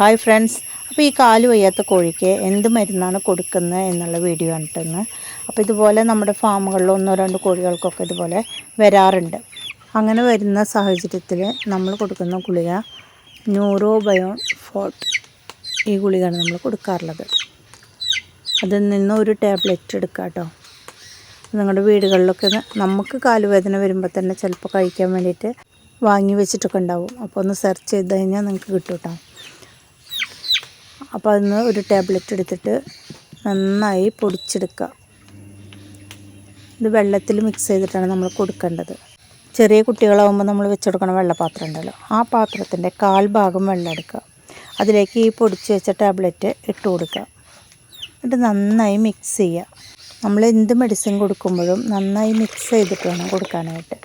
Hi friends അപ്പോൾ ഈ കാൽ വയ്യാത്ത കോഴിക്ക് എന്ത് മരുന്നാണ് കൊടുക്കുന്നത് എന്നുള്ള വീഡിയോ കണ്ടിട്ടുന്ന് അപ്പോൾ ഇതുപോലെ നമ്മുടെ ഫാമുകളിൽ ഒന്നോ രണ്ടോ കോഴികൾക്കൊക്കെ ഇതുപോലെ വരാറുണ്ട്. അങ്ങനെ വരുന്ന സാഹചര്യത്തിൽ നമ്മൾ കൊടുക്കുന്ന ഗുളിക ന്യൂറോ ബയോൺ ഫോർട്ട് ഈ ഗുളികയാണ് നമ്മൾ കൊടുക്കാറുള്ളത്. അതിൽ നിന്ന് ഒരു ടാബ്ലറ്റ് എടുക്കുക കേട്ടോ നിങ്ങളുടെ വീടുകളിലൊക്കെ നമുക്ക് കാലുവേദന വരുമ്പോൾ തന്നെ ചിലപ്പോൾ കഴിക്കാൻ വേണ്ടിയിട്ട് വാങ്ങി വെച്ചിട്ടൊക്കെ ഉണ്ടാവും. അപ്പോൾ ഒന്ന് സെർച്ച് ചെയ്ത് കഴിഞ്ഞാൽ നിങ്ങൾക്ക് കിട്ടും കേട്ടോ അപ്പോൾ അതിന് ഒരു ടാബ്ലറ്റ് എടുത്തിട്ട് നന്നായി പൊടിച്ചെടുക്കുക ഇത് വെള്ളത്തിൽ മിക്സ് ചെയ്തിട്ടാണ് നമ്മൾ കൊടുക്കേണ്ടത്. ചെറിയ കുട്ടികളാവുമ്പോൾ നമ്മൾ വെച്ചെടുക്കണ വെള്ളപാത്രം ഉണ്ടല്ലോ ആ പാത്രത്തിന്റെ കാൽ ഭാഗം വെള്ളം എടുക്കുക അതിലേക്ക് ഈ പൊടിച്ച് വെച്ച ടാബ്ലറ്റ് ഇട്ട് കൊടുക്കുക എന്നിട്ട് നന്നായി മിക്സ് ചെയ്യുക നമ്മൾ എന്ത് മെഡിസിൻ കൊടുക്കുമ്പോഴും നന്നായി മിക്സ് ചെയ്തിട്ട് വേണം കൊടുക്കാനായിട്ട്.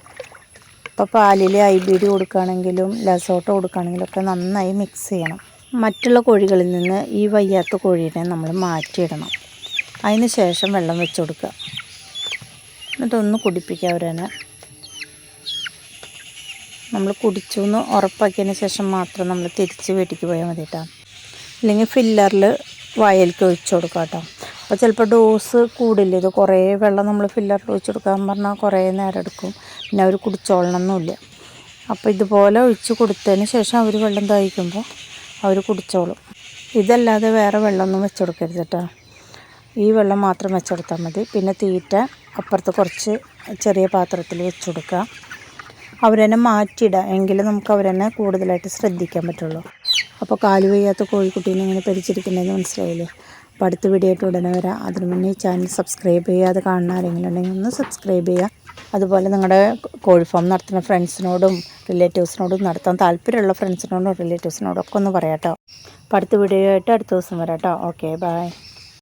ഇപ്പോൾ പാലിൽ ഐ ബി ഡി കൊടുക്കുകയാണെങ്കിലും ലസോട്ട കൊടുക്കുകയാണെങ്കിലും ഒക്കെ നന്നായി മിക്സ് ചെയ്യണം. മറ്റുള്ള കോഴികളിൽ നിന്ന് ഈ വയ്യാത്ത കോഴീനെ നമ്മൾ മാറ്റിയിടണം. അതിന് ശേഷം വെള്ളം വെച്ച് കൊടുക്കുക. എന്നിട്ടൊന്ന് കുടിപ്പിക്കുക അവരനെ. നമ്മൾ കുടിച്ചു എന്ന് ഉറപ്പാക്കിയതിന് ശേഷം മാത്രം നമ്മൾ തിരിച്ച് വീട്ടിലേക്ക് പോയാൽ മതി കേട്ടോ. അല്ലെങ്കിൽ ഫില്ലറിൽ വയലിലേക്ക് ഒഴിച്ചു കൊടുക്കുക കേട്ടോ. അപ്പോൾ ചിലപ്പോൾ ഡോസ് കൂടില്ല? ഇത് കുറേ വെള്ളം നമ്മൾ ഫില്ലറിൽ ഒഴിച്ചു കൊടുക്കാൻ പറഞ്ഞാൽ കുറേ നേരം എടുക്കും. പിന്നെ അവർ കുടിച്ചോളണമെന്നില്ല അപ്പോൾ ഇതുപോലെ ഒഴിച്ച് കൊടുത്തതിന് ശേഷം അവർ വെള്ളം തയ്ക്കുമ്പോൾ അവർ കുടിച്ചോളും. ഇതല്ലാതെ വേറെ വെള്ളമൊന്നും വെച്ച് കൊടുക്കരുത് കേട്ടോ. ഈ വെള്ളം മാത്രം വെച്ച് കൊടുത്താൽ മതി. പിന്നെ തീറ്റ അപ്പുറത്ത് കുറച്ച് ചെറിയ പാത്രത്തിൽ വെച്ച് കൊടുക്കുക. അവരെന്നെ മാറ്റിയിടുക എങ്കിലേ നമുക്ക് അവരെന്നെ കൂടുതലായിട്ട് ശ്രദ്ധിക്കാൻ പറ്റുള്ളൂ. അപ്പോൾ കാൽ വയ്യാത്ത കോഴിക്കുട്ടീനെ ഇങ്ങനെ പരിചരിക്കുന്നതെന്ന് മനസ്സിലായില്ലേ? അപ്പോൾ അടുത്ത വീഡിയോ ആയിട്ട് ഉടനെ വരാം. അതിനു മുന്നേ ചാനൽ സബ്സ്ക്രൈബ് ചെയ്യാതെ കാണുന്ന ആരെങ്കിലും ഉണ്ടെങ്കിൽ ഒന്ന് സബ്സ്ക്രൈബ് ചെയ്യുക. അതുപോലെ നിങ്ങളുടെ കോഴി ഫാം നടത്തുന്ന ഫ്രണ്ട്സിനോടും റിലേറ്റീവ്സിനോടും നടത്താൻ താല്പര്യമുള്ള ഫ്രണ്ട്സിനോടും റിലേറ്റീവ്സിനോടും ഒക്കെ ഒന്ന് പറയാം കേട്ടോ അടുത്ത വീഡിയോ ആയിട്ട് അടുത്ത ദിവസം വരാം കേട്ടോ ഓക്കെ ബൈ